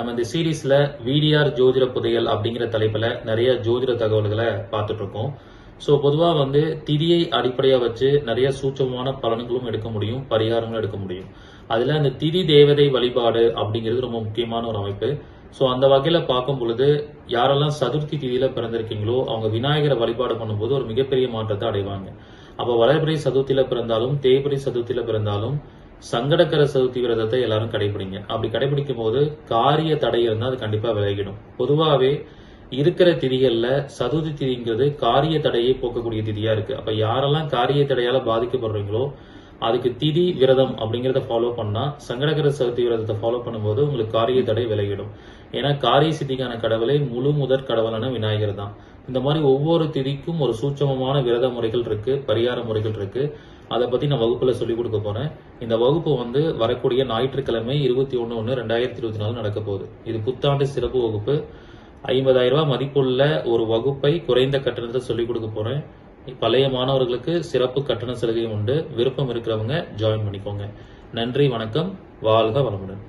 நம்ம இந்த சீரீஸ்ல விடிஆர் ஜோதிட புதையல் அப்படிங்கிற தலைப்புல நிறைய ஜோதிட தகவல்களை பார்த்துட்டு இருக்கோம் ஸோ பொதுவாக வந்து திதியை அடிப்படையாக வச்சு நிறைய சூட்சமான பலன்களும் எடுக்க முடியும் பரிகாரங்களும் எடுக்க முடியும். அதில் அந்த திதி தேவதை வழிபாடு அப்படிங்கிறது ரொம்ப முக்கியமான ஒரு அமைப்பு. ஸோ அந்த வகையில் பார்க்கும் பொழுது யாரெல்லாம் சதுர்த்தி திதியில் பிறந்திருக்கீங்களோ அவங்க விநாயகரை வழிபாடு பண்ணும்போது ஒரு மிகப்பெரிய மாற்றத்தை அடைவாங்க. அப்போ வளர்பிறை சதுர்த்தியில் பிறந்தாலும் தேய்பிறை சதுர்த்தியில் பிறந்தாலும் சங்கடக்கர சதுர்த்தி விரதத்தை எல்லாரும் கடைபிடிங்க. அப்படி கடைபிடிக்கும் போது காரிய தடை இருந்தால் அது கண்டிப்பா விலகிடும். பொதுவாகவே இருக்கிற திதிகளில் சதுர்த்தி திதிங்கிறது காரிய தடையை போக்கக்கூடிய திதியாக இருக்கு. அப்ப யாரெல்லாம் காரிய தடையால பாதிக்கப்படுறீங்களோ அதுக்கு திதி விரதம் அப்படிங்கிறத ஃபாலோ பண்ணா சங்கடகர சதுர்த்தி விரதத்தை ஃபாலோ பண்ணும்போது உங்களுக்கு காரிய தடை விலகிடும். ஏன்னா காரிய சித்திக்கான கடவுளை முழு முதற் கடவுளான விநாயகர் தான். இந்த மாதிரி ஒவ்வொரு திதிக்கும் ஒரு சூட்சமமான விரத முறைகள் இருக்கு பரிகார முறைகள் இருக்கு. அதை பத்தி நான் வகுப்புல சொல்லிக் கொடுக்க போறேன். இந்த வகுப்பு வந்து வரக்கூடிய ஞாயிற்றுக்கிழமை இருபத்தி ஒன்று ஒன்று ரெண்டாயிரத்தி இருபத்தி நாலு நடக்க போகுது. இது புத்தாண்டு சிறப்பு வகுப்பு. ஐம்பதாயிரம் ரூபாய் மதிப்புள்ள ஒரு வகுப்பை குறைந்த கட்டணத்தில் சொல்லிக் கொடுக்க போறேன். பழைய மாணவர்களுக்கு சிறப்பு கட்டண சலுகையும் உண்டு. விருப்பம் இருக்கிறவங்க ஜாயின் பண்ணிக்கோங்க. நன்றி வணக்கம். வாழ்க வளமுடன்.